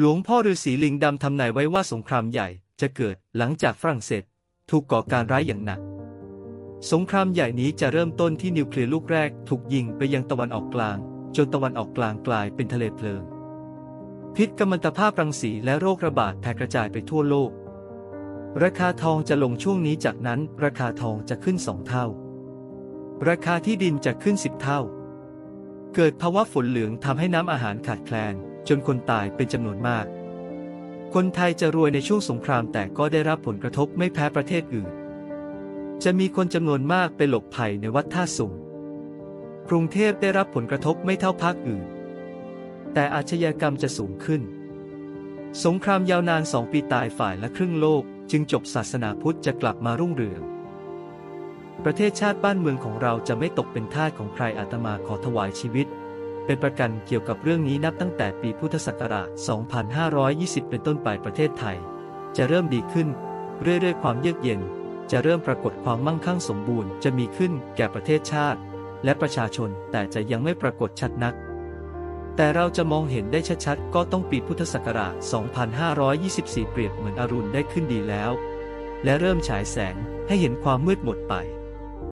หลวงพ่อฤาษีลิงดำทำนายไว้ว่าสงครามใหญ่จะเกิดหลังจากฝรั่งเศสถูกก่อการร้ายอย่างหนัก สงครามใหญ่นี้จะเริ่มต้นที่นิวเคลียร์ลูกแรกถูกยิงไปยังตะวันออกกลาง จนตะวันออกกลางกลายเป็นทะเลเพลิง พิษกัมมันตภาพรังสีและโรคระบาดแพร่กระจายไปทั่วโลก ราคาทองจะลงช่วงนี้จากนั้น ราคาทองจะขึ้นสองเท่า ราคาที่ดินจะขึ้นสิบเท่า เกิดภาวะฝนเหลืองทำให้น้ำอาหารขาดแคลน จนคนตายเป็นจำนวนมาก คนไทยจะรวยในช่วงสงครามแต่ก็ได้รับผลกระทบไม่แพ้ประเทศอื่น จะมีคนจำนวนมากไปหลบภัยในวัดท่าสุงกรุงเทพได้รับผลกระทบไม่เท่าภาคอื่น แต่อาชญากรรมจะสูงขึ้น สงครามยาวนานสองปีตายฝ่ายละครึ่งโลก จึงจบศาสนาพุทธจะกลับมารุ่งเรืองประเทศชาติบ้านเมืองของเราจะไม่ตกเป็นทาสของใครอาตมาขอถวายชีวิต เป็นประกันเกี่ยวกับเรื่องนี้นับตั้งแต่ปีพุทธศักราช 2520 เป็นต้นไปประเทศไทย จะเริ่มดีขึ้น เรื่อยๆ ความเยือกเย็น จะเริ่มปรากฏความมั่งคั่งสมบูรณ์จะมีขึ้นแก่ประเทศชาติ และประชาชนแต่จะยังไม่ปรากฏชัดนัก แต่เราจะมองเห็นได้ชัดๆ ก็ต้องปีพุทธศักราช 2524 เปรียบเหมือนอรุณได้ขึ้นดีแล้ว และเริ่มฉายแสงให้เห็นความมืดหมดไป